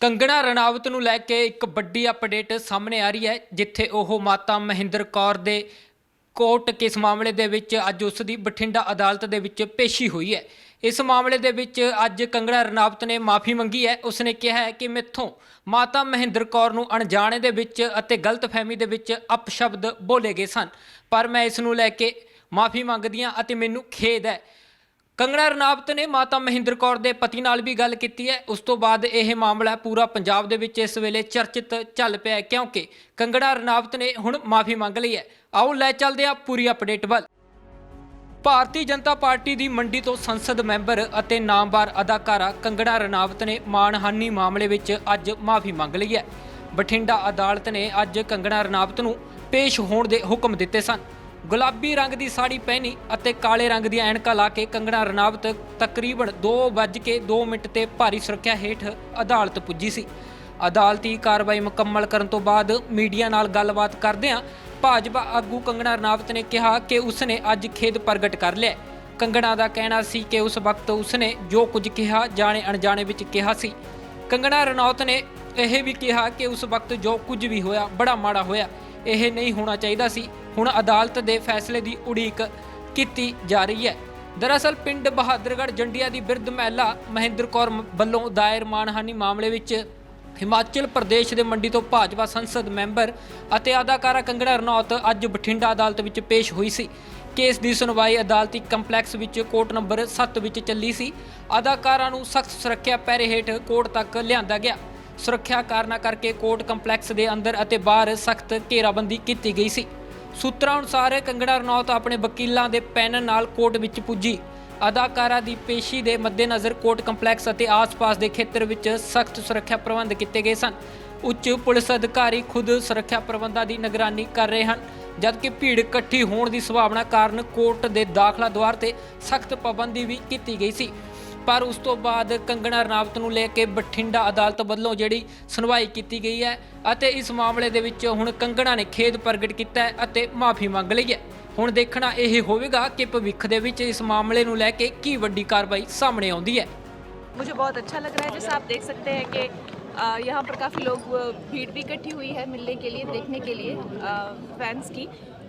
ਕੰਗਣਾ ਰਣਾਵਤ ਨੂੰ ਲੈ ਕੇ ਇੱਕ ਵੱਡੀ ਅਪਡੇਟ ਸਾਹਮਣੇ ਆ ਰਹੀ ਹੈ, ਜਿੱਥੇ ਉਹ ਮਾਤਾ ਮਹਿੰਦਰ ਕੌਰ ਦੇ ਕੋਰਟ ਕੇਸ ਮਾਮਲੇ ਦੇ ਵਿੱਚ ਅੱਜ ਉਸ ਦੀ ਬਠਿੰਡਾ ਅਦਾਲਤ ਦੇ ਵਿੱਚ ਪੇਸ਼ੀ ਹੋਈ ਹੈ। ਇਸ ਮਾਮਲੇ ਦੇ ਵਿੱਚ ਅੱਜ ਕੰਗਣਾ ਰਣਾਵਤ ਨੇ ਮਾਫੀ ਮੰਗੀ ਹੈ। ਉਸਨੇ ਕਿਹਾ ਹੈ ਕਿ ਮੈਥੋਂ ਮਾਤਾ ਮਹਿੰਦਰ ਕੌਰ ਨੂੰ ਅਣਜਾਣੇ ਦੇ ਵਿੱਚ ਅਤੇ ਗਲਤਫਹਿਮੀ ਦੇ ਵਿੱਚ ਅਪਸ਼ਬਦ ਬੋਲੇ ਗਏ ਸਨ। ਪਰ ਮੈਂ ਇਸ ਨੂੰ ਲੈ ਕੇ ਮਾਫੀ ਮੰਗਦੀ ਹਾਂ ਅਤੇ ਮੈਨੂੰ ਖੇਦ ਹੈ ਕੰਗਣਾ ਰਣਾਵਤ ਨੇ ਮਾਤਾ ਮਹਿੰਦਰ ਕੌਰ ਦੇ ਪਤੀ ਨਾਲ ਵੀ ਗੱਲ ਕੀਤੀ ਹੈ। ਉਸ ਤੋਂ ਬਾਅਦ ਇਹ ਮਾਮਲਾ ਪੂਰਾ ਪੰਜਾਬ ਦੇ ਵਿੱਚ ਇਸ ਵੇਲੇ ਚਰਚਿਤ ਚੱਲ ਪਿਆ ਹੈ, ਕਿਉਂਕਿ ਕੰਗਣਾ ਰਣਾਵਤ ਨੇ ਹੁਣ ਮਾਫੀ ਮੰਗ ਲਈ ਹੈ। ਆਓ ਲੈ ਚੱਲਦੇ ਹਾਂ ਪੂਰੀ ਅਪਡੇਟ ਵੱਲ। ਭਾਰਤੀ ਜਨਤਾ ਪਾਰਟੀ ਦੀ ਮੰਡੀ ਤੋਂ ਸੰਸਦ ਮੈਂਬਰ ਅਤੇ ਨਾਮਵਾਰ ਅਦਾਕਾਰਾ ਕੰਗਣਾ ਰਣਾਵਤ ਨੇ ਮਾਣਹਾਨੀ ਮਾਮਲੇ ਵਿੱਚ ਅੱਜ ਮਾਫੀ ਮੰਗ ਲਈ ਹੈ। ਬਠਿੰਡਾ ਅਦਾਲਤ ਨੇ ਅੱਜ ਕੰਗਣਾ ਰਣਾਵਤ ਨੂੰ ਪੇਸ਼ ਹੋਣ ਦੇ ਹੁਕਮ ਦਿੱਤੇ ਸਨ। ਗੁਲਾਬੀ ਰੰਗ ਦੀ ਸਾੜੀ ਪਹਿਨੀ ਅਤੇ ਕਾਲੇ ਰੰਗ ਦੀਆਂ ਐਨਕਾਂ ਲਾ ਕੇ ਕੰਗਣਾ ਰਣਾਵਤ ਤਕਰੀਬਨ 2:02 ਮਿੰਟ ਤੇ ਭਾਰੀ ਸੁਰੱਖਿਆ ਹੇਠ ਅਦਾਲਤ ਪੁੱਜੀ ਸੀ। ਅਦਾਲਤੀ ਕਾਰਵਾਈ ਮੁਕੰਮਲ ਕਰਨ ਤੋਂ ਬਾਅਦ ਮੀਡੀਆ ਨਾਲ ਗੱਲਬਾਤ ਕਰਦਿਆਂ ਭਾਜਪਾ ਆਗੂ ਕੰਗਣਾ ਰਣਾਵਤ ਨੇ ਕਿਹਾ ਕਿ ਉਸਨੇ ਅੱਜ ਖੇਦ ਪ੍ਰਗਟ ਕਰ ਲਿਆ। ਕੰਗਣਾ ਦਾ ਕਹਿਣਾ ਸੀ ਕਿ ਉਸ ਵਕਤ ਉਸਨੇ ਜੋ ਕੁਝ ਕਿਹਾ ਜਾਣੇ ਅਣਜਾਣੇ ਵਿੱਚ ਕਿਹਾ ਸੀ। ਕੰਗਣਾ ਰਣੌਤ ਨੇ ਇਹ ਵੀ ਕਿਹਾ ਕਿ ਉਸ ਵਕਤ ਜੋ ਕੁਝ ਵੀ ਹੋਇਆ ਬੜਾ ਮਾੜਾ ਹੋਇਆ। ਇਹ ਨਹੀਂ ਹੋਣਾ ਚਾਹੀਦਾ ਸੀ। ਹੁਣ ਅਦਾਲਤ ਦੇ ਫੈਸਲੇ ਦੀ ਉਡੀਕ ਕੀਤੀ ਜਾ ਰਹੀ ਹੈ। ਦਰਅਸਲ ਪਿੰਡ ਬਹਾਦਰਗੜ੍ਹ ਜੰਡਿਆ ਦੀ ਬਿਰਧ ਮਹਿਲਾ ਮਹਿੰਦਰ ਕੌਰ ਵੱਲੋਂ ਦਾਇਰ ਮਾਨਹਾਨੀ ਮਾਮਲੇ ਵਿੱਚ ਹਿਮਾਚਲ ਪ੍ਰਦੇਸ਼ ਦੇ ਮੰਡੀ ਤੋਂ ਭਾਜਪਾ ਸੰਸਦ ਮੈਂਬਰ ਅਤੇ ਅਦਾਕਾਰਾ ਕੰਗੜਾ ਰਣੌਤ ਅੱਜ ਬਠਿੰਡਾ ਅਦਾਲਤ ਵਿੱਚ ਪੇਸ਼ ਹੋਈ ਸੀ। ਕੇਸ ਦੀ ਸੁਣਵਾਈ ਅਦਾਲਤੀ ਕੰਪਲੈਕਸ ਵਿੱਚ ਕੋਰਟ ਨੰਬਰ 7 ਵਿੱਚ ਚੱਲੀ ਸੀ। ਅਦਾਕਾਰਾ ਨੂੰ ਸਖਤ ਸੁਰੱਖਿਆ ਪਹਿਰੇ ਹੇਠ ਕੋਰਟ ਤੱਕ ਲਿਆਂਦਾ ਗਿਆ। ਸੁਰੱਖਿਆ ਕਾਰਨਾਂ ਕਰਕੇ ਕੋਰਟ ਕੰਪਲੈਕਸ ਦੇ ਅੰਦਰ ਅਤੇ ਬਾਹਰ ਸਖਤ ਘੇਰਾਬੰਦੀ ਕੀਤੀ ਗਈ ਸੀ। ਸੂਤਰਾਂ ਅਨੁਸਾਰ ਕੰਗੜਾ ਰਣੌਤ ਆਪਣੇ ਵਕੀਲਾਂ ਦੇ ਪੈਨਲ ਨਾਲ ਕੋਰਟ ਵਿੱਚ ਪੁੱਜੀ। ਅਦਾਕਾਰਾ ਦੀ ਪੇਸ਼ੀ ਦੇ ਮੱਦੇਨਜ਼ਰ ਕੋਰਟ ਕੰਪਲੈਕਸ ਅਤੇ ਆਸ-ਪਾਸ ਦੇ ਖੇਤਰ ਵਿੱਚ ਸਖਤ ਸੁਰੱਖਿਆ ਪ੍ਰਬੰਧ ਕੀਤੇ ਗਏ ਸਨ। ਉੱਚ ਪੁਲਿਸ ਅਧਿਕਾਰੀ ਖੁਦ ਸੁਰੱਖਿਆ ਪ੍ਰਬੰਧਾਂ ਦੀ ਨਿਗਰਾਨੀ ਕਰ ਰਹੇ ਹਨ, ਜਦਕਿ ਭੀੜ ਇਕੱਠੀ ਹੋਣ ਦੀ ਸੰਭਾਵਨਾ ਕਾਰਨ ਕੋਰਟ ਦੇ ਦਾਖਲਾ ਦੁਆਰ ਤੇ ਸਖਤ ਪਾਬੰਦੀ ਵੀ ਕੀਤੀ ਗਈ ਸੀ। ਪਰ ਉਸ ਤੋਂ ਬਾਅਦ ਕੰਗਣਾ ਰਣਾਵਤ ਨੂੰ ਲੈ ਕੇ ਬਠਿੰਡਾ ਅਦਾਲਤ ਵੱਲੋਂ ਜਿਹੜੀ ਸੁਣਵਾਈ ਕੀਤੀ ਗਈ ਹੈ ਅਤੇ ਇਸ ਮਾਮਲੇ ਦੇ ਵਿੱਚ ਹੁਣ ਕੰਗਣਾ ਨੇ ਖੇਦ ਪ੍ਰਗਟ ਕੀਤਾ ਹੈ ਅਤੇ ਮਾਫੀ ਮੰਗ ਲਈ ਹੈ ਹੁਣ ਦੇਖਣਾ ਇਹ ਹੋਵੇਗਾ ਕਿ ਭਵਿੱਖ ਦੇ ਵਿੱਚ ਇਸ ਮਾਮਲੇ ਨੂੰ ਲੈ ਕੇ ਕੀ ਵੱਡੀ ਕਾਰਵਾਈ ਸਾਹਮਣੇ ਆਉਂਦੀ ਹੈ मुझे बहुत अच्छा लग रहा है जैसा आप देख सकते हैं कि अ, यहाँ पर काफ़ी लोग अ, भीड़ भी इकट्ठी हुई है मिलने के लिए देखने के लिए फैंस की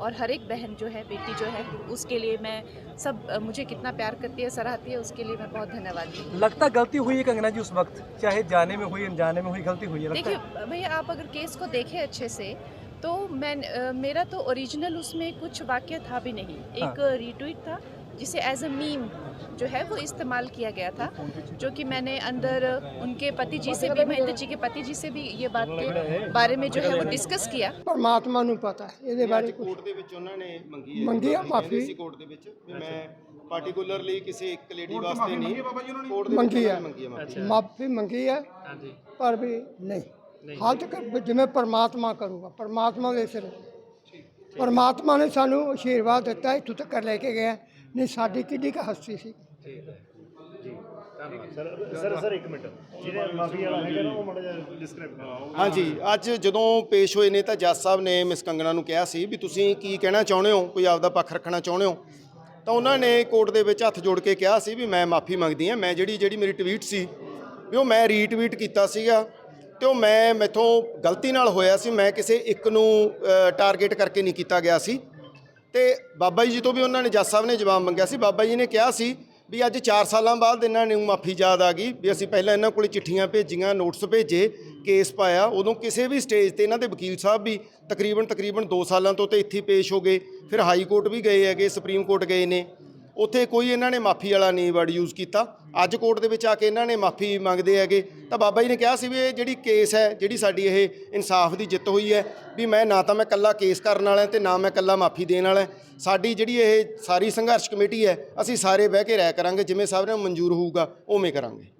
और हर एक बहन जो है बेटी जो है उसके लिए मैं सब मुझे कितना प्यार करती है सराहती है उसके लिए मैं बहुत धन्यवाद हूँ। लगता गलती हुई है कंगना जी उस वक्त? चाहे जाने में हुई अनजाने में हुई गलती हुई है देखिए भैया आप अगर केस को देखें अच्छे से तो मैं मेरा तो ओरिजिनल उसमें कुछ वाक्य था भी नहीं। एक रिट्वीट था जिसे एज अ मीम जो है वो इस्तेमाल किया गया था जो कि मैंने अंदर उनके पति जी से भी महेंद्र जी के पति जी से भी ये बात के बारे में जो है वो डिस्कस किया ਪਰਮਾਤਮਾ ਨੂੰ ਪਤਾ ਹੈ ਇਹਦੇ ਬਾਰੇ ਕੁਛ ਕੋਰਟ ਦੇ ਵਿੱਚ ਉਹਨਾਂ ਨੇ ਮੰਗੀ ਹੈ ਮੰਗੀ ਆ ਕਹਿੰਦੇ ਮਾਫ਼ੀ। ਸੀ ਕੋਰਟ ਦੇ ਵਿੱਚ ਵੀ ਮੈਂ ਪਾਰਟਿਕੂਲਰਲੀ ਕਿਸੇ ਇੱਕ ਲੇਡੀ ਵਾਸਤੇ ਨਹੀਂ ਕੋਰਟ ਦੇ ਵਿੱਚ ਮੰਗੀ ਉਹਨਾਂ ਹੈ ਨੇ ਮੰਗੀ ਹੈ ਮਾਫ਼ੀ ਮਾਫੀ ਮੰਗੀ ਹੈ ਪਰ ਵੀ ਨਹੀਂ ਹਾਲ ਤੱਕ ਜਿਵੇਂ ਪਰਮਾਤਮਾ ਕਰੂਗਾ ਪਰਮਾਤਮਾ ਦੇ ਸਿਰ ਪਰਮਾਤਮਾ ਨੇ ਸਾਨੂੰ ਆਸ਼ੀਰਵਾਦ ਦਿੱਤਾ ਇੱਥੋਂ ਤੱਕ ਲੈ ਕੇ ਗਿਆ। ਨਹੀਂ ਸਾਡੀ ਕਿੱਡੀ ਕੁ ਹਸਤੀ ਸੀ। ਹਾਂਜੀ ਅੱਜ ਜਦੋਂ ਪੇਸ਼ ਹੋਏ ਨੇ ਤਾਂ ਜੱਜ ਸਾਹਿਬ ਨੇ ਮਿਸ ਕੰਗਣਾ ਨੂੰ ਕਿਹਾ ਸੀ ਵੀ ਤੁਸੀਂ ਕੀ ਕਹਿਣਾ ਚਾਹੁੰਦੇ ਹੋ ਕੋਈ ਆਪਦਾ ਪੱਖ ਰੱਖਣਾ ਚਾਹੁੰਦੇ ਹੋ? ਤਾਂ ਉਹਨਾਂ ਨੇ ਕੋਰਟ ਦੇ ਵਿੱਚ ਹੱਥ ਜੋੜ ਕੇ ਕਿਹਾ ਸੀ ਵੀ ਮੈਂ ਮਾਫੀ ਮੰਗਦੀ ਹਾਂ ਮੈਂ ਜਿਹੜੀ ਜਿਹੜੀ ਮੇਰੀ ਟਵੀਟ ਸੀ ਵੀ ਉਹ ਮੈਂ ਰੀਟਵੀਟ ਕੀਤਾ ਸੀਗਾ। ਤੇ ਉਹ ਮੈਂ ਮੈਥੋਂ ਗਲਤੀ ਨਾਲ ਹੋਇਆ ਸੀ, ਮੈਂ ਕਿਸੇ ਇੱਕ ਨੂੰ ਟਾਰਗੇਟ ਕਰਕੇ ਨਹੀਂ ਕੀਤਾ ਗਿਆ ਸੀ। ਤੇ ਬਾਬਾ ਜੀ ਤੋਂ ਵੀ ਉਹਨਾਂ ਨੇ, ਜੱਜ ਸਾਹਿਬ ਨੇ ਜਵਾਬ ਮੰਗਿਆ ਸੀ। ਬਾਬਾ ਜੀ ਨੇ ਕਿਹਾ ਸੀ ਵੀ ਅੱਜ 4 ਸਾਲਾਂ ਬਾਅਦ ਇਹਨਾਂ ਨੂੰ ਮਾਫੀ ਯਾਦ ਆ ਗਈ ਵੀ ਅਸੀਂ ਪਹਿਲਾਂ ਇਹਨਾਂ ਕੋਲ ਚਿੱਠੀਆਂ ਭੇਜੀਆਂ, ਨੋਟਿਸ ਭੇਜੇ, ਕੇਸ ਪਾਇਆ। ਉਦੋਂ ਕਿਸੇ ਵੀ ਸਟੇਜ ਤੇ ਇਹਨਾਂ ਦੇ ਵਕੀਲ ਸਾਹਿਬ ਵੀ ਤਕਰੀਬਨ ਤਕਰੀਬਨ 2 ਸਾਲਾਂ ਤੋਂ ਤੇ ਇੱਥੇ ਪੇਸ਼ ਹੋ ਗਏ। ਫਿਰ ਹਾਈ ਕੋਰਟ ਵੀ ਗਏ ਹੈਗੇ, ਸੁਪਰੀਮ ਕੋਰਟ ਗਏ ਨੇ। ਉੱਥੇ ਕੋਈ ਇਹਨਾਂ ਨੇ ਮਾਫੀ ਵਾਲਾ ਨਹੀਂ ਵਰਡ ਯੂਜ਼ ਕੀਤਾ। ਅੱਜ ਕੋਰਟ ਦੇ ਵਿੱਚ ਆ ਕੇ ਇਹਨਾਂ ਨੇ ਮਾਫੀ ਮੰਗਦੇ ਹੈਗੇ। ਤਾਂ ਬਾਬਾ ਜੀ ਨੇ ਕਿਹਾ ਸੀ ਵੀ ਇਹ ਜਿਹੜੀ ਕੇਸ ਹੈ, ਜਿਹੜੀ ਸਾਡੀ ਇਹ ਇਨਸਾਫ ਦੀ ਜਿੱਤ ਹੋਈ ਹੈ, ਵੀ ਮੈਂ ਨਾ ਤਾਂ ਮੈਂ ਕੱਲਾ ਕੇਸ ਕਰਨ ਵਾਲਾ ਤੇ ਨਾ ਮੈਂ ਕੱਲਾ ਮਾਫੀ ਦੇਣ ਵਾਲਾ। ਸਾਡੀ ਜਿਹੜੀ ਇਹ ਸਾਰੀ ਸੰਘਰਸ਼ ਕਮੇਟੀ ਹੈ, ਅਸੀਂ ਸਾਰੇ ਬਹਿ ਕੇ ਰਾਇ ਕਰਾਂਗੇ, ਜਿਵੇਂ ਸਭ ਨੂੰ ਮਨਜ਼ੂਰ ਹੋਊਗਾ, ਉਵੇਂ ਕਰਾਂਗੇ।